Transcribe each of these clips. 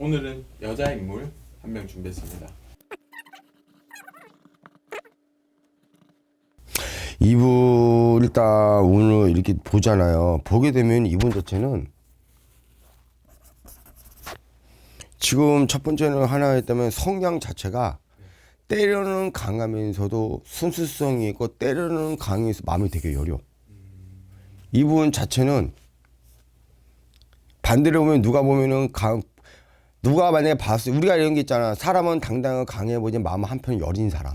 오늘은 여자 인물 한 명 준비했습니다. 이분 일단 오늘 이렇게 보잖아요. 보게 되면 이분 자체는 지금 첫 번째는 하나 했다면 성향 자체가 때려는 강하면서도 순수성이 있고 때려는 강해서 마음이 되게 여려. 이분 자체는 반대로 보면 누가 보면은 강 누가 만약에 봤어 우리가 이런 게 있잖아 사람은 당당하고 강해 보지 마음 한편 여린 사람.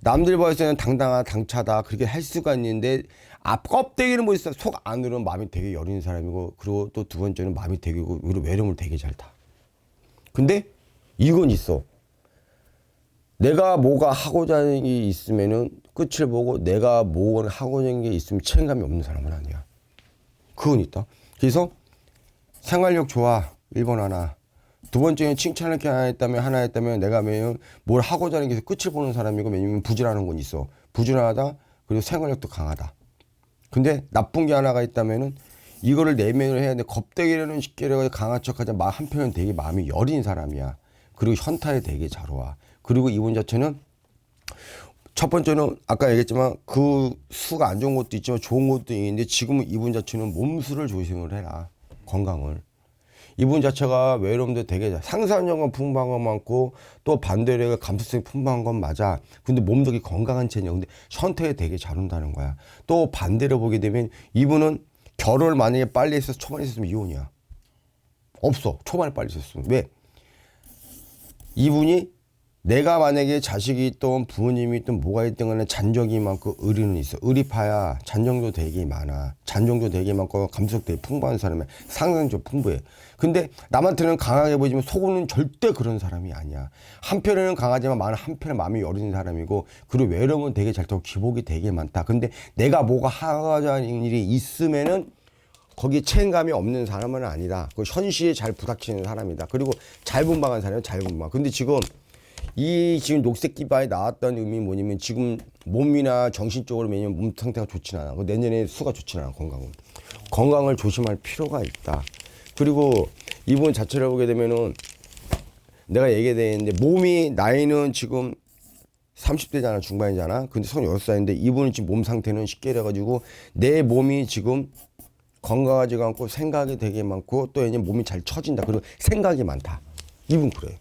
남들 봤을 때는 당당하다 당차다 그렇게 할 수가 있는데 앞 껍데기는 뭐 있어 속 안으로는 마음이 되게 여린 사람이고 그리고 또 두 번째는 마음이 되게 그리고 외로움을 되게 잘 타. 근데 이건 있어. 내가 뭐가 하고자 하는 게 있으면은 끝을 보고 내가 뭐가 하고자 하는 게 있으면 책임감이 없는 사람은 아니야. 그건 있다. 그래서 생활력 좋아. 1번 하나. 두 번째는 칭찬을 했다면 하나 했다면 내가 매년 뭘 하고자 하는 게 끝을 보는 사람이고 왜냐면 부지런한 건 있어. 부지런하다. 그리고 생활력도 강하다. 근데 나쁜 게 하나가 있다면은 이거를 내면을 해야 돼. 겁대기라는 식기를 강한 척하자 마 한편은 되게 마음이 여린 사람이야. 그리고 현타에 되게 잘 와. 그리고 이분 자체는 첫 번째는 아까 얘기했지만 그 수가 안 좋은 것도 있지만 좋은 것도 있는데 지금은 이분 자체는 몸수를 조심을 해라. 건강을. 이분 자체가 외로움도 되게 상상력은 풍부한 건 많고 또 반대로 감수성이 풍부한 건 맞아. 근데 되게 건강한 체냐. 근데 선택에 되게 잘 온다는 거야. 또 반대로 보게 되면 이분은 결혼을 만약에 빨리 했어서 초반에 했으면 이혼이야. 없어. 초반에 빨리 했으면. 왜? 이분이 내가 만약에 자식이 있던 부모님이 있던 뭐가 있든 간에 잔적이 많고 의리는 있어. 의리파야 잔정도 되게 많아. 잔정도 되게 많고 감수성 되게 풍부한 사람이야. 상상력 풍부해. 근데 남한테는 강하게 보이지만 속으로는 절대 그런 사람이 아니야. 한편에는 강하지만 많은 한편에 마음이 여린 사람이고 그리고 외로움은 되게 잘 타고 기복이 되게 많다. 근데 내가 뭐가 하자는 일이 있으면은 거기 책임감이 없는 사람은 아니다. 그 현실에 잘 부닥치는 사람이다. 그리고 잘 분방한 사람은 잘 분방. 근데 지금 이 지금 녹색 기바에 나왔던 의미 뭐냐면 지금 몸이나 정신적으로 왜냐면 몸 상태가 좋진 않아. 그 내년에 수가 좋진 않아 건강은. 건강을 조심할 필요가 있다. 그리고 이분 자체를 보게 되면은 내가 얘기했는데 몸이 나이는 지금 30대잖아 중반이잖아. 근데 36살인데 이분은 지금 몸 상태는 쉽게 돼가지고 내 몸이 지금 건강하지가 않고 생각이 되게 많고 또 이제 몸이 잘 처진다. 그리고 생각이 많다. 이분 그래.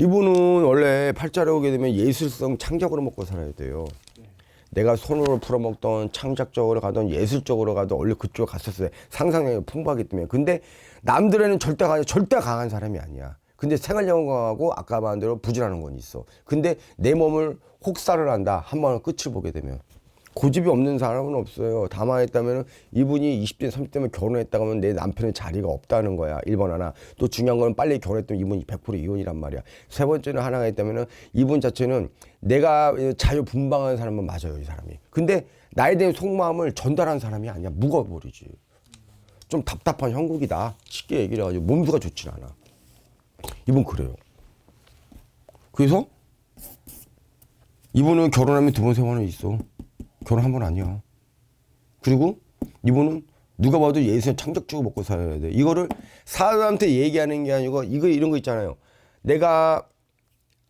이분은 원래 팔자로 오게 되면 예술성 창작으로 먹고 살아야 돼요. 내가 손으로 풀어먹던 창작적으로 가던 예술적으로 가던 원래 그쪽 갔었어요. 상상력이 풍부하기 때문에. 근데 남들에는 절대 강 절대 강한 사람이 아니야. 근데 생활력은 강하고 아까 말한 대로 부지런한 건 있어. 근데 내 몸을 혹사를 한다. 한 번은 끝을 보게 되면. 고집이 없는 사람은 없어요. 다만 했다면 이분이 20대, 30대면 결혼했다고 하면 내 남편의 자리가 없다는 거야. 1번 하나. 또 중요한 건 빨리 결혼했다면 이분이 100% 이혼이란 말이야. 세 번째는 하나가 있다면 이분 자체는 내가 자유분방한 사람은 맞아요. 이 사람이. 근데 나에 대한 속마음을 전달한 사람이 아니야. 묵어버리지. 좀 답답한 형국이다. 쉽게 얘기를 해가지고 몸수가 좋진 않아. 이분 그래요. 그래서 이분은 결혼하면 두 번, 세 번은 있어. 결혼 한 번 아니야. 그리고 이분은 누가 봐도 예술 창작적으로 먹고 살아야 돼. 이거를 사람한테 얘기하는 게 아니고 이거 이런 거 있잖아요. 내가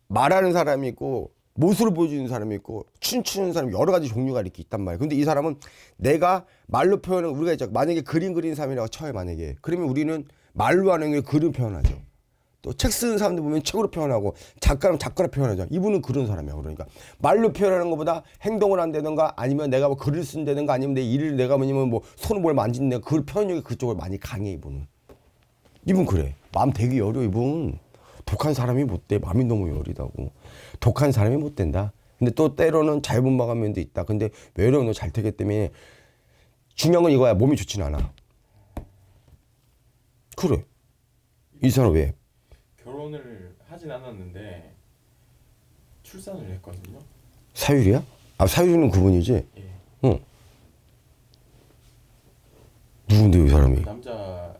말하는 사람이 있고 모습을 보여주는 사람이 있고 춤추는 사람이 여러 가지 종류가 이렇게 있단 말이에요. 근데 이 사람은 내가 말로 표현을 우리가 있죠. 만약에 그림 그리는 사람이라고 쳐요. 만약에 그러면 우리는 말로 하는 게 그림 표현하죠. 또 책 쓰는 사람들 보면 책으로 표현하고 작가는 작가로 표현하죠. 이분은 그런 사람이야. 그러니까 말로 표현하는 것보다 행동을 한다든가 아니면 내가 뭐 글을 쓴다든가 아니면 내 일을 내가 뭐냐면 뭐 손을 뭘 만진다 그 표현력이 그쪽을 많이 강해 이분은. 이분 그래. 마음 되게 여려 이분. 독한 사람이 못 돼. 마음이 너무 여리다고. 독한 사람이 못 된다. 근데 또 때로는 자유분방한 면도 있다. 근데 외로움도 잘 되기 때문에 중요한 건 이거야. 몸이 좋진 않아. 그래. 이 사람 왜? 결혼을 하진 않았는데 출산을 했거든요. 사유리야? 아 사유리는 그분이지. 예. 응. 누군데 이 사람이? 남자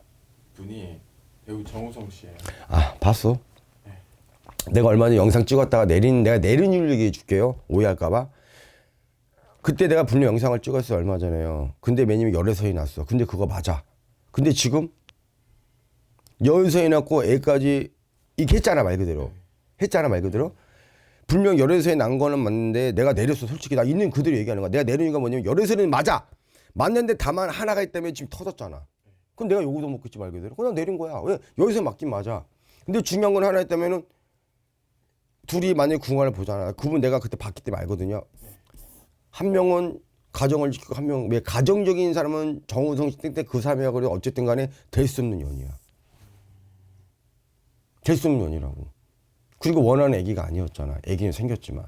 분이 배우 정우성 씨예요. 아 봤어? 내가 얼마 전에 영상 찍었다가 내린 내가 내린 이유를 얘기해 줄게요. 오해할까봐. 그때 내가 분명 영상을 찍었어 요 얼마 전에요. 근데 매님이 열애서이 났어. 근데 그거 맞아. 근데 지금 여기서 해놨고 애까지 이렇게 했잖아 말 그대로. 했잖아 말 그대로. 분명 열애서에 난 거는 맞는데 내가 내렸어 솔직히. 나 있는 그대로 얘기하는 거야. 내가 내리니까 뭐냐면 열애서는 맞아. 맞는데 다만 하나가 있다면 지금 터졌잖아. 그럼 내가 요거도 먹겠지 말 그대로. 그냥 내린 거야. 왜? 여기서 맞긴 맞아. 근데 중요한 건 하나 있다면은 둘이 만약에 궁합을 보잖아. 그분 내가 그때 봤기 때문에 알거든요. 한 명은 가정을 지키고 한 명 왜 가정적인 사람은 정우성 씨때그 사람이야 그래 어쨌든 간에 될 수 없는 연이야 될 수 없는 연이라고. 그리고 원하는 아기가 아니었잖아. 아기는 생겼지만.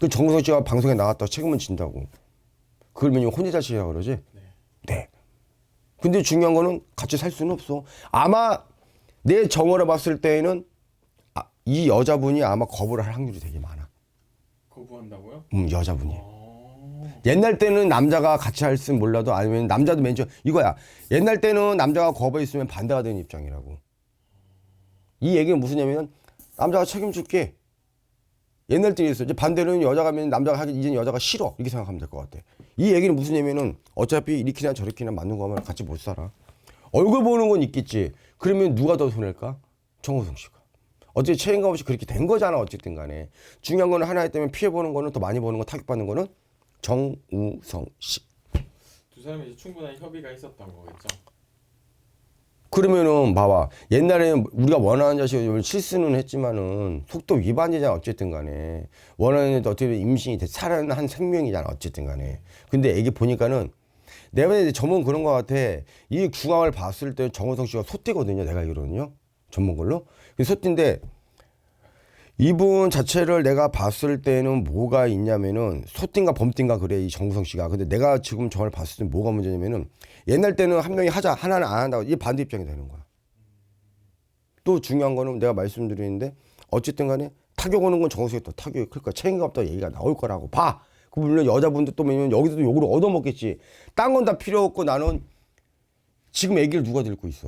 그 정우성 씨가 방송에 나갔다 책임은 진다고. 그걸 왜냐면 혼외자식이라 그러지? 네. 근데 중요한 거는 같이 살 수는 없어. 아마 내 정어를 봤을 때에는 아, 이 여자분이 아마 거부를 할 확률이 되게 많아. 거부한다고요? 음 여자분이. 어. 옛날 때는 남자가 같이 할수 몰라도 아니면 남자도 맨 처음 이거야. 옛날 때는 남자가 거부했으면 반대가 되는 입장이라고. 이 얘기는 무슨냐면 남자가 책임질게. 옛날 때 있어. 이제 반대는 여자가 하면 남자가 하기 이제는 여자가 싫어 이렇게 생각하면 될 것 같아. 이 얘기는 무슨 얘기냐면은 어차피 이렇게나 저렇게나 맞는 거 하면 같이 못 살아. 얼굴 보는 건 있겠지. 그러면 누가 더 손해일까? 정우성 씨가. 어쨌든 책임감 없이 그렇게 된 거잖아 어쨌든 간에. 중요한 거는 하나 있다면 피해 보는 거는 더 많이 보는 거 타격받는 거는 정우성 씨. 두 사람이 이제 충분한 협의가 있었던 거겠죠. 그러면은 봐봐. 옛날에는 우리가 원하는 자식을 실수는 했지만은 속도 위반이잖아 어쨌든 간에. 원하는 애도 어떻게 보면 임신이 돼 살아난 생명이잖아 어쨌든 간에. 근데 애기 보니까는 내가 때 전문 그런 거 같아. 이 궁합을 봤을 때 정우성 씨가 소띠거든요 내가 알기로는요. 전문 걸로. 그 소띠인데 이분 자체를 내가 봤을 때는 뭐가 있냐면은 소띠인가 범띠인가 그래 이 정우성 씨가. 근데 내가 지금 저를 봤을 때 뭐가 문제냐면은 옛날 때는 한 명이 하자 하나는 안 한다고 이 반대 입장이 되는 거야. 또 중요한 거는 내가 말씀드리는데 어쨌든 간에 타격 오는 건 정우성이 더 타격이 클 거야. 책임감 없다 얘기가 나올 거라고. 봐! 그 물론 여자분들 또 왜냐면 여기서도 욕을 얻어먹겠지. 딴 건 다 필요 없고 나는 지금 애기를 누가 들고 있어?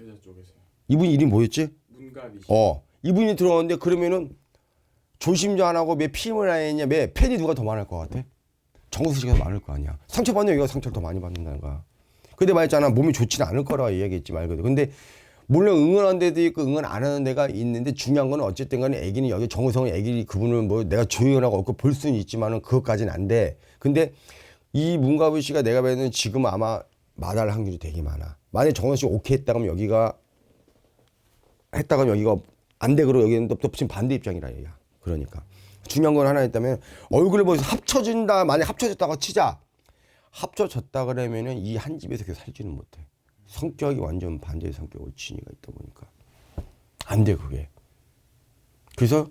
여자 쪽에서요. 이분 이름이 뭐였지? 문갑이. 어 이분이 들어왔는데 그러면은 조심도 안 하고 매 피임을 안 했냐 매 팬이 누가 더 많을 것 같아? 정우수 씨가 더 많을 거 아니야. 상처받는 여기가 상처를 더 많이 받는다는 거야 근데 말했잖아. 몸이 좋지는 않을 거라 이야기했지 말거든 근데 물론 응원하는 데도 있고 응원 안 하는 데가 있는데 중요한 거는 어쨌든 간에 애기는 여기 정우성의 애기 그분을 뭐 내가 조연하고 없고 볼 수는 있지만은 그것까지는 안 돼. 근데 이 문가부 씨가 내가 봐는 지금 아마 마다할 확률이 되게 많아. 만약에 정우성 씨 오케이 했다 그러면 여기가 했다가 여기가 안 돼 그러고 여기는 또, 또 지금 반대 입장이라 얘야. 그러니까 중요한 건 하나 있다면 얼굴을 보면서 합쳐진다 만약 합쳐졌다고 치자 합쳐졌다 그러면은 이 한 집에서 계속 살지는 못해. 성격이 완전 반대의 성격으로 진이가 있다 보니까 안 돼 그게. 그래서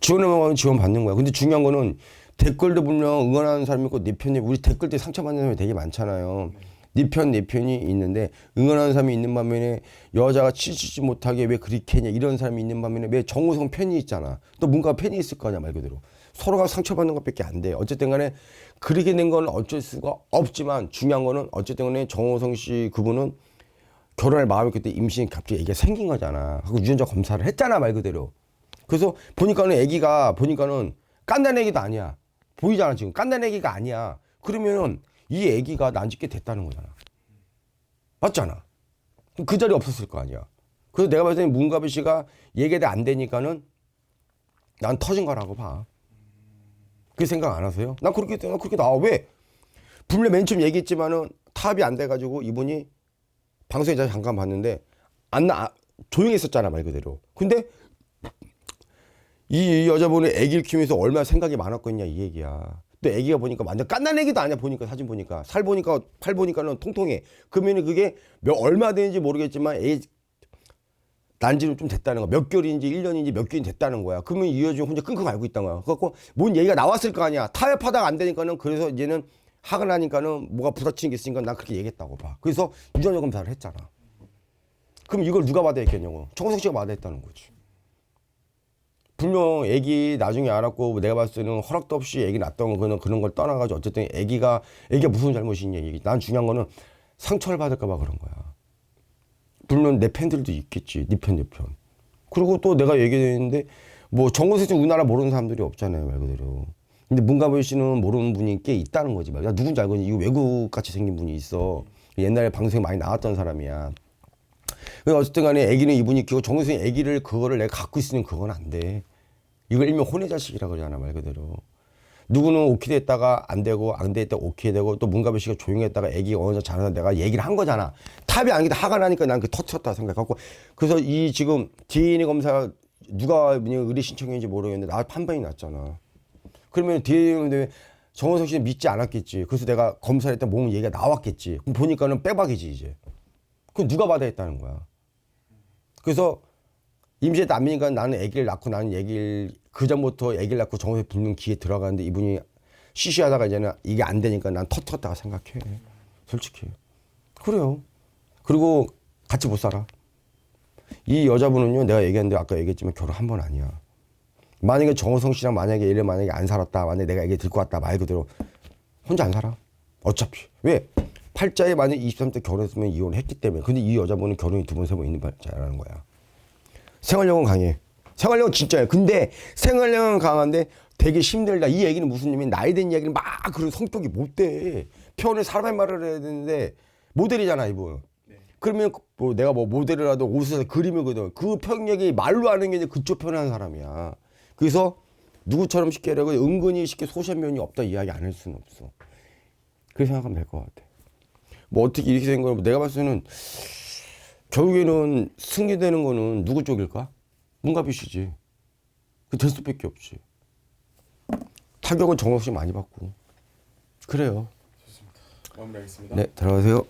지원하면 지원 받는 거야. 근데 중요한 거는 댓글도 분명 응원하는 사람이 있고 네 편이 우리 댓글 때 상처받는 사람이 되게 많잖아요. 네 편, 네 편이 있는데 응원하는 사람이 있는 반면에 여자가 치치지 못하게 왜 그렇게 했냐 이런 사람이 있는 반면에 왜 정우성 팬이 있잖아. 또 뭔가 팬이 있을 거냐 말 그대로. 서로가 상처받는 것밖에 안 돼. 어쨌든 간에 그렇게 된 건 어쩔 수가 없지만 중요한 거는 어쨌든 간에 정우성 씨 그분은 결혼할 마음이 그때 임신이 갑자기 애기가 생긴 거잖아. 하고 유전자 검사를 했잖아 말 그대로. 그래서 보니까는 애기가 보니까는 깐난 애기도 아니야. 보이잖아 지금 깐난 애기가 아니야. 그러면은 이 애기가 난짓게 됐다는 거잖아. 맞잖아. 그 자리에 없었을 거 아니야. 그래서 내가 봤을 때 문가비 씨가 얘기가 안 되니까는 난 터진 거라고 봐. 그 생각 안 하세요? 난 그렇게 난 그렇게 나와 왜? 분명 맨 처음 얘기했지만은 타협이 안 돼가지고 이분이 방송에 잠깐 봤는데 안 나, 아, 조용했었잖아 말 그대로. 근데 이 여자분이 애기를 키우면서 얼마나 생각이 많았겠냐 이 얘기야. 또 애기가 보니까 완전 깐난 애기도 아니야 보니까 사진 보니까 살 보니까 팔 보니까는 통통해. 그러면 그게 몇 얼마 되는지 모르겠지만 애 난지는 좀 됐다는 거야. 몇 개월인지 1년인지 몇 개월이 됐다는 거야. 그러면 이 여자 혼자 끙끙 앓고 있다는 거야. 그래갖고 뭔 얘기가 나왔을 거 아니야. 타협하다가 안 되니까는 그래서 이제는 화가 나니까는 뭐가 부딪히는 게 있으니까 난 그렇게 얘기했다고 봐. 그래서 유전자 검사를 했잖아. 그럼 이걸 누가 받아야 했겠냐고. 정우성 씨가 받아야 했다는 거지. 분명 애기 나중에 알았고 내가 봤을 때는 허락도 없이 애기 낳았던 거 그런 그런 걸 떠나가지고 어쨌든 애기가 애기가 무슨 잘못이 있냐 얘기. 난 중요한 거는 상처를 받을까 봐 그런 거야. 물론 내 팬들도 있겠지. 네 편, 내 편. 그리고 또 내가 얘기했는데 뭐씨 우리나라 모르는 사람들이 없잖아요 말 그대로. 근데 문가부 씨는 모르는 분이 꽤 있다는 거지. 막. 야 누군지 알거든. 이거 외국 같이 생긴 분이 있어. 옛날에 방송에 많이 나왔던 사람이야. 그래서 어쨌든 간에 애기는 이분이 키고 정우성이 애기를 그거를 내가 갖고 있으면 그건 안 돼. 이걸 일명 혼의 자식이라고 그러잖아 말 그대로. 누구는 오케이 됐다가 안 되고 안 됐다가 오케이 되고 또 문가배 씨가 조용했다가 애기 어느 정도 잘하는 내가 얘기를 한 거잖아. 탑이 아니기 화가 나니까 난 그 터트렸다 생각하고 그래서 이 지금 DNA 검사 누가 의뢰 신청했는지 모르겠는데 나 판단이 났잖아. 그러면 DNA 정호성 씨는 믿지 않았겠지. 그래서 내가 검사를 했던 몸 얘기가 나왔겠지. 그럼 보니까는 빼박이지 이제. 그럼 누가 받아 했다는 거야. 그래서 임시에 난민이니까 나는 아기를 낳고 나는 얘기를 그 전부터 아기를 낳고 정호에 불면 기에 들어가는데 이분이 시시하다가 이제는 이게 안 되니까 난 터트렸다가 생각해. 솔직히. 그래요. 그리고 같이 못 살아. 이 여자분은요, 내가 얘기했는데 아까 얘기했지만 결혼 한 번 아니야. 만약에 정호성 씨랑 만약에 얘를 만약에 안 살았다, 만약에 내가 애기 들고 왔다, 말 그대로 혼자 안 살아. 어차피. 왜? 팔자에 만약에 23대 결혼했으면 이혼했기 때문에. 근데 이 여자분은 결혼이 두 번, 세 번 있는 팔자라는 거야. 생활력은 강해. 생활력은 진짜예요. 근데 생활력은 강한데 되게 힘들다. 이 얘기는 무슨 의미? 나이 든 이야기를 막 그런 성격이 못 돼. 표현을 사람의 말을 해야 되는데 모델이잖아 이분. 그러면 뭐 내가 뭐 하든 옷에서 그림이거든. 그 편력이 말로 하는 게 이제 그쪽 편하는 사람이야. 그래서 누구처럼 쉽게 하려고 은근히 쉽게 소셜 면이 없다 이야기 안 할 수는 없어. 그렇게 생각하면 될 것 같아. 뭐 어떻게 이렇게 된 거는 내가 봤을 때는 결국에는 승리되는 거는 누구 쪽일까? 문가비 씨지. 그 될 수밖에 없지. 타격은 정없이 많이 받고. 그래요. 좋습니다. 마무리하겠습니다. 네, 들어가세요.